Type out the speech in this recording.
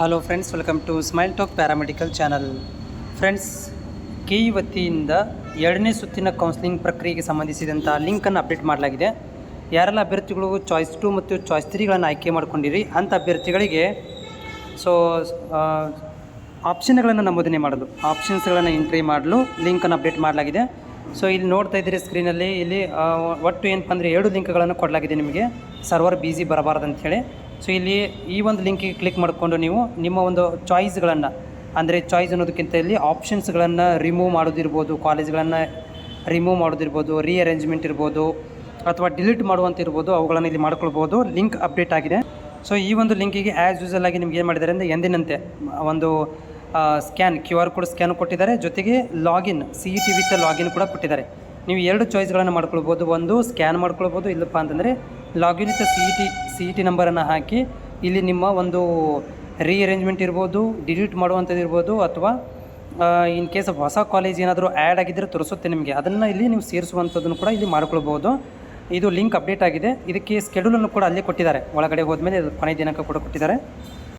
Hello friends welcome to smile talk paramedical channel friends K ವತಿಯಿಂದ ಎರಡನೇ ಸುತ್ತಿನ counselling ಪ್ರಕ್ರಿಯೆಗೆ ಸಂಬಂಧಿಸಿದಂಥ ಲಿಂಕನ್ನು ಅಪ್ಡೇಟ್ ಮಾಡಲಾಗಿದೆ. ಯಾರೆಲ್ಲ ಅಭ್ಯರ್ಥಿಗಳು ಚಾಯ್ಸ್ ಟು ಮತ್ತು ಚಾಯ್ಸ್ ತ್ರೀಗಳನ್ನು ಆಯ್ಕೆ ಮಾಡ್ಕೊಂಡಿರಿ, ಅಂಥ ಅಭ್ಯರ್ಥಿಗಳಿಗೆ ಸೊ ಆಪ್ಷನ್ಗಳನ್ನು ನಮೂದನೆ ಮಾಡಲು ಆಪ್ಷನ್ಸ್ಗಳನ್ನು ಎಂಟ್ರಿ ಮಾಡಲು ಲಿಂಕನ್ನು ಅಪ್ಡೇಟ್ ಮಾಡಲಾಗಿದೆ. ಸೊ ಇಲ್ಲಿ ನೋಡ್ತಾ ಇದ್ದೀರಿ ಸ್ಕ್ರೀನಲ್ಲಿ ಇಲ್ಲಿ ಒಟ್ಟು ಏನಪ್ಪ ಅಂದರೆ ಎರಡು ಲಿಂಕ್ಗಳನ್ನು ಕೊಡಲಾಗಿದೆ ನಿಮಗೆ. ಸರ್ವರ್ ಬಿಸಿ ಬರಬಾರ್ದು ಅಂಥೇಳಿ ಸೊ ಇಲ್ಲಿ ಈ ಒಂದು ಲಿಂಕಿಗೆ ಕ್ಲಿಕ್ ಮಾಡಿಕೊಂಡು ನೀವು ನಿಮ್ಮ ಒಂದು ಚಾಯ್ಸ್ಗಳನ್ನು ಅಂದರೆ ಚಾಯ್ಸ್ ಅನ್ನೋದಕ್ಕಿಂತ ಇಲ್ಲಿ ಆಪ್ಷನ್ಸ್ಗಳನ್ನು ರಿಮೂವ್ ಮಾಡೋದಿರ್ಬೋದು ಕಾಲೇಜ್ಗಳನ್ನು ರಿಮೂವ್ ಮಾಡೋದಿರ್ಬೋದು ರೀಅರೇಂಜ್ಮೆಂಟ್ ಇರ್ಬೋದು, ಅಥವಾ ಡಿಲೀಟ್ ಮಾಡುವಂತ ಇರ್ಬೋದು, ಅವುಗಳನ್ನು ಇಲ್ಲಿ ಮಾಡ್ಕೊಳ್ಬೋದು. ಲಿಂಕ್ ಅಪ್ಡೇಟ್ ಆಗಿದೆ. ಸೊ ಈ ಒಂದು ಲಿಂಕಿಗೆ ಆ್ಯಸ್ ಯೂಸಲ್ ಆಗಿ ನಿಮ್ಗೆ ಏನು ಮಾಡಿದ್ದಾರೆ ಅಂದರೆ ಎಂದಿನಂತೆ ಒಂದು scan Q R code scan ಕೊಟ್ಟಿದ್ದಾರೆ. ಜೊತೆಗೆ login C E T with login ಕೂಡ ಕೊಟ್ಟಿದ್ದಾರೆ. ನೀವು ಎರಡು ಚಾಯ್ಸ್ಗಳನ್ನು ಮಾಡ್ಕೊಳ್ಬೋದು. ಒಂದು ಸ್ಕ್ಯಾನ್ ಮಾಡ್ಕೊಳ್ಬೋದು. ಇಲ್ಲಪ್ಪ ಅಂತಂದರೆ login with C E T C E T ನಂಬರನ್ನು ಹಾಕಿ ಇಲ್ಲಿ ನಿಮ್ಮ ಒಂದು ರೀಅರೇಂಜ್ಮೆಂಟ್ ಇರ್ಬೋದು, ಡಿಲೀಟ್ ಮಾಡುವಂಥದ್ದು ಇರ್ಬೋದು ಅಥವಾ ಇನ್ ಕೇಸ್ ಹೊಸ ಕಾಲೇಜ್ ಏನಾದರೂ ಆ್ಯಡ್ ಆಗಿದ್ದರೆ ತೋರಿಸುತ್ತೆ ನಿಮಗೆ. ಅದನ್ನು ಇಲ್ಲಿ ನೀವು ಸೇರಿಸುವಂಥದ್ದನ್ನು ಕೂಡ ಇಲ್ಲಿ ಮಾಡ್ಕೊಳ್ಬೋದು. ಇದು ಲಿಂಕ್ ಅಪ್ಡೇಟ್ ಆಗಿದೆ. ಇದಕ್ಕೆ ಸ್ಕೆಡ್ಯೂಲನ್ನು ಕೂಡ ಅಲ್ಲೇ ಕೊಟ್ಟಿದ್ದಾರೆ. ಒಳಗಡೆ ಹೋದ್ಮೇಲೆ ಮೇಲೆ ಕೊನೆ ದಿನಾಂಕ ಕೂಡ ಕೊಟ್ಟಿದ್ದಾರೆ.